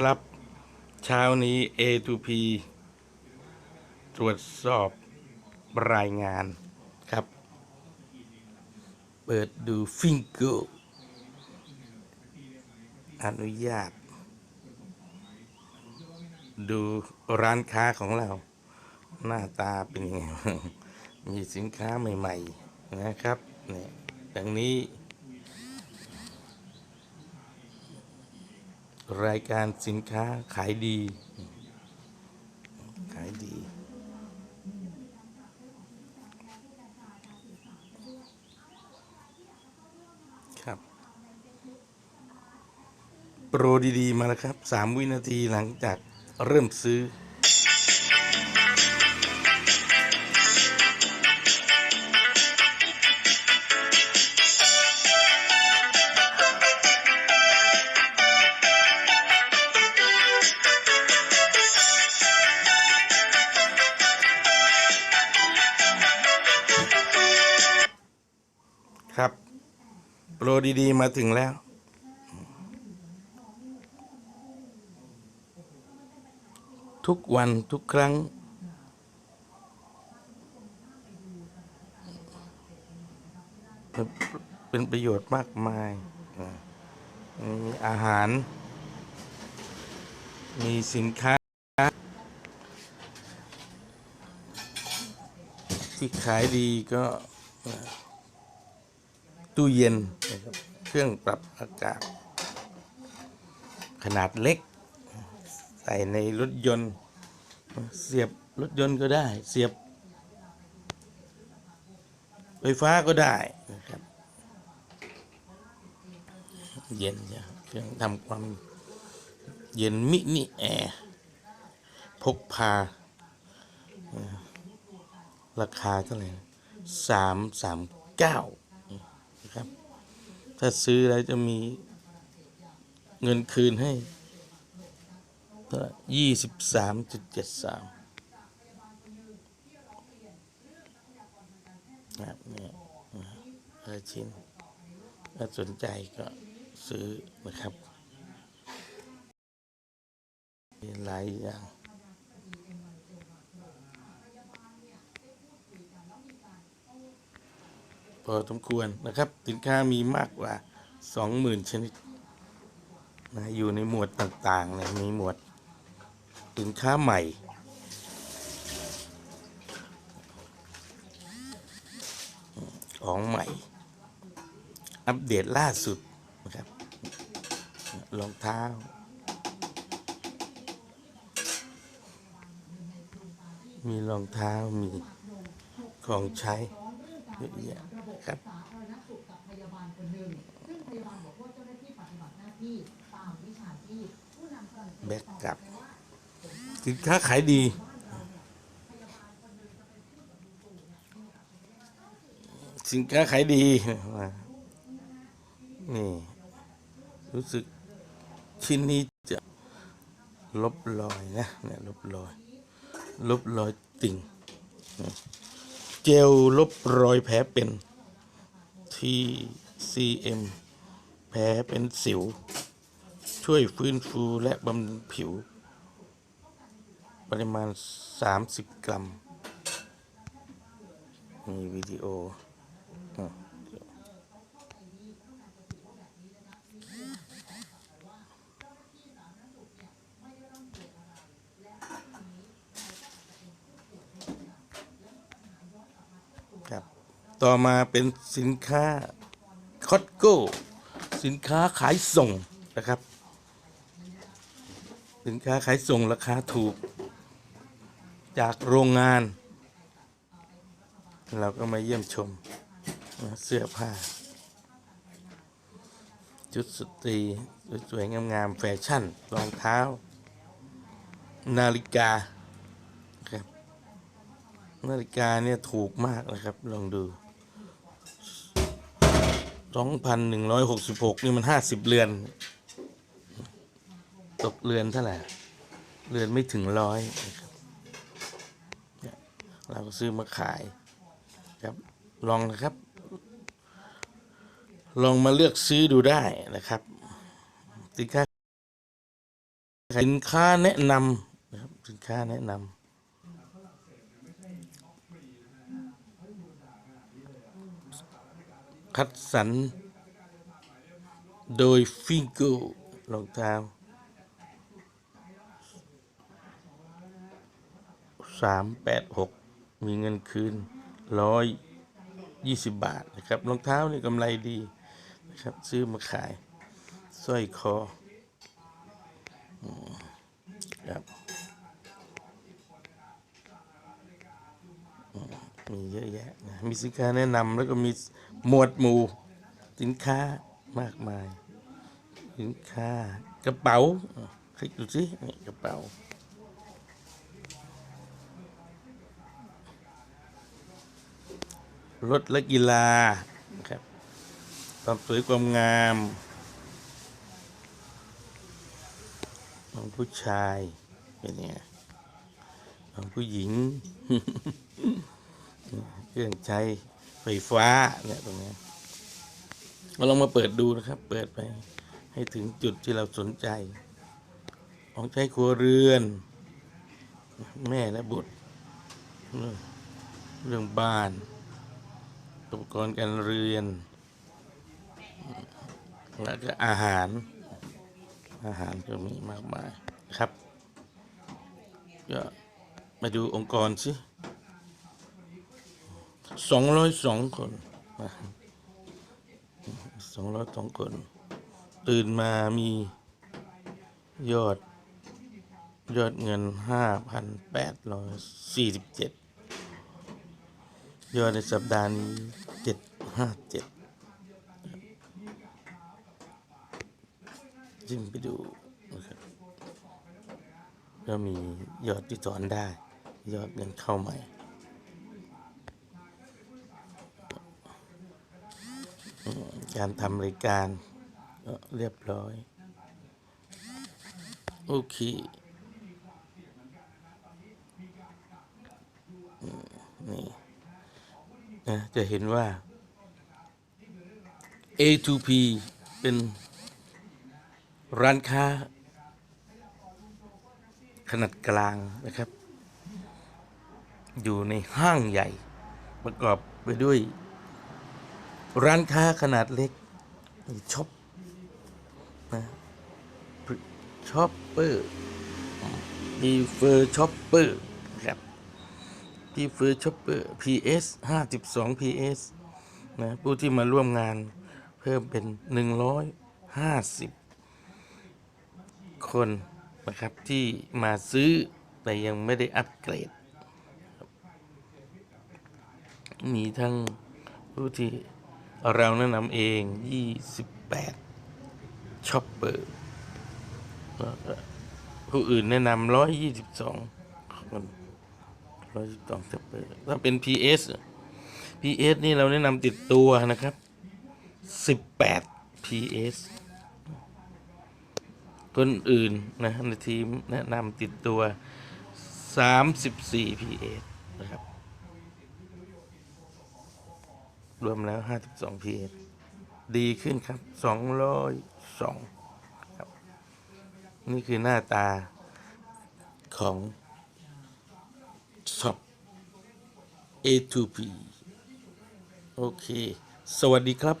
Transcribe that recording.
ครับ เช้านี้ A2P ตรวจสอบรายงานครับ เปิดดูฟิงเกออนุญาต ดูร้านค้าของเรา หน้าตาเป็นยังไงบ้างมีสินค้าใหม่ ๆ นะครับเนี่ยดังนี้ รายการสินค้าขายดี ขายดี ครับ โปรดี ๆ มาแล้วครับสามวินาทีหลังจากเริ่มซื้อ ครับ โปรดีๆ มาถึงแล้ว ทุกวันทุกครั้ง เป็นประโยชน์มากมายมีอาหาร มีสินค้า ที่ขายดีก็ ตู้เย็นนะครับเครื่องปรับอากาศ ขนาดเล็ก ใส่ในรถยนต์ เสียบรถยนต์ก็ได้ เสียบ ไฟฟ้าก็ได้นะครับ เย็นจ้ะเครื่องทำความเย็นมินิแอร์พกพา ราคาเท่าไหร่สามสามเก้า นะครับ ถ้าซื้อแล้วจะมีเงินคืนให้ยี่สิบสามจุดเจ็ดสามครับเนี่ยเออชิ้นถ้าสนใจก็ซื้อนะครับมีหลายอย่าง พอสมควรนะครับ สินค้ามีมากกว่า 20,000 ชนิดนะอยู่ในหมวดต่างๆนะมีหมวดสินค้าใหม่ ของใหม่ อัปเดตล่าสุดนะครับรองเท้ามีรองเท้ามีของใช้เยอะแยะ ครับสาธารณสุขกับพยาบาลคนหนึ่งซึ่งพยาบาลบอกว่าเจ้าหน้าที่ปฏิบัติหน้าที่ตามวิชาชีพผู้นำเสนอแบกกลับ สินค้าขายดี สินค้าขายดีว่านี่ รู้สึกชิ้นนี้จะลบรอยนะเนี่ยลบรอย ลบรอยติ่ง เจลลบรอยแผลเป็น PCM แผลเป็นสิว ช่วยฟื้นฟูและบำรุงผิว ปริมาณ 30 กรัม มีวิดีโออะครับ ต่อมาเป็นสินค้าคอตโก้สินค้าขายส่งนะครับ สินค้าขายส่งราคาถูก จากโรงงาน เราก็มาเยี่ยมชมเสื้อผ้า ชุดสตรีสวยๆงามๆแฟชั่นรองเท้า นาฬิกาครับนาฬิกาเนี่ยถูกมากนะครับ ลองดู 2,166นี่มัน50เรือน ตกเรือนเท่าไหร่เรือนไม่ถึงร้อยนะครับเนี่ยเราก็ซื้อมาขายครับลองนะครับ ลองมาเลือกซื้อดูได้นะครับสินค้าสินค้าแนะนำนะครับสินค้าแนะนำ คัดสรรโดยฟิงโกรองเท้าสามแปดหกมีเงินคืนร้อยยี่สิบบาทนะครับรองเท้านี่กำไรดีนะครับซื้อมาขายสร้อยคอครับ มีเยอะแยะนะมีสินค้าแนะนำแล้วก็มีหมวดหมู่สินค้ามากมาย สินค้ากระเป๋าคลิกดูสิกระเป๋า รถและกีฬาครับความสวยความงามของผู้ชายเป็นไงของผู้หญิง เครื่องใช้ไฟฟ้าเนี่ยตรงนี้เราลองมาเปิดดูนะครับ เปิดไปให้ถึงจุดที่เราสนใจ ของใช้ครัวเรือน แม่และบุตร เรื่องเรื่องบ้าน อุปกรณ์การเรียน แล้วก็อาหาร อาหารก็มีมากมายครับ ก็มาดูองค์กรสิ สองร้อยสองคนสองร้อยสองคน ตื่นมามียอด ยอดเงินห้าพันแปดร้อยสี่สิบเจ็ดยอดในสัปดาห์นี้เจ็ดห้าเจ็ดจึงไปดูนะครับก็มียอดที่ถอนได้ ยอดเงินเข้าใหม่ อืม การทำรายการก็เรียบร้อย โอเคนี่นะจะเห็นว่า A2P เป็นร้านค้า ขนาดกลางนะครับ อยู่ในห้างใหญ่ประกอบไปด้วย ร้านค้าขนาดเล็กช็อปนะช็อปเปอร์มีเฟอร์ช็อปเปอร์ครับที่เฟอร์ช็อปเปอร์ PS 52 PS นะผู้ที่มาร่วมงานเพิ่มเป็น 150 คนนะครับที่มาซื้อแต่ยังไม่ได้อัปเกรด มีทั้งผู้ที่ เราแนะนำเอง 28ช็อปเปอร์ผู้อื่นแนะนำ122คนร้อยสิบสองสเปอร์ถ้าเป็น PS PS นี่เราแนะนำติดตัวนะครับสิบแปด PS คนอื่นนะในทีมแนะนำติดตัวสามสิบสี่ PS นะครับ รวมแล้ว 52 pH ดีขึ้นครับ 202 ครับ นี่คือหน้าตาของช็อป A2P โอเค สวัสดีครับ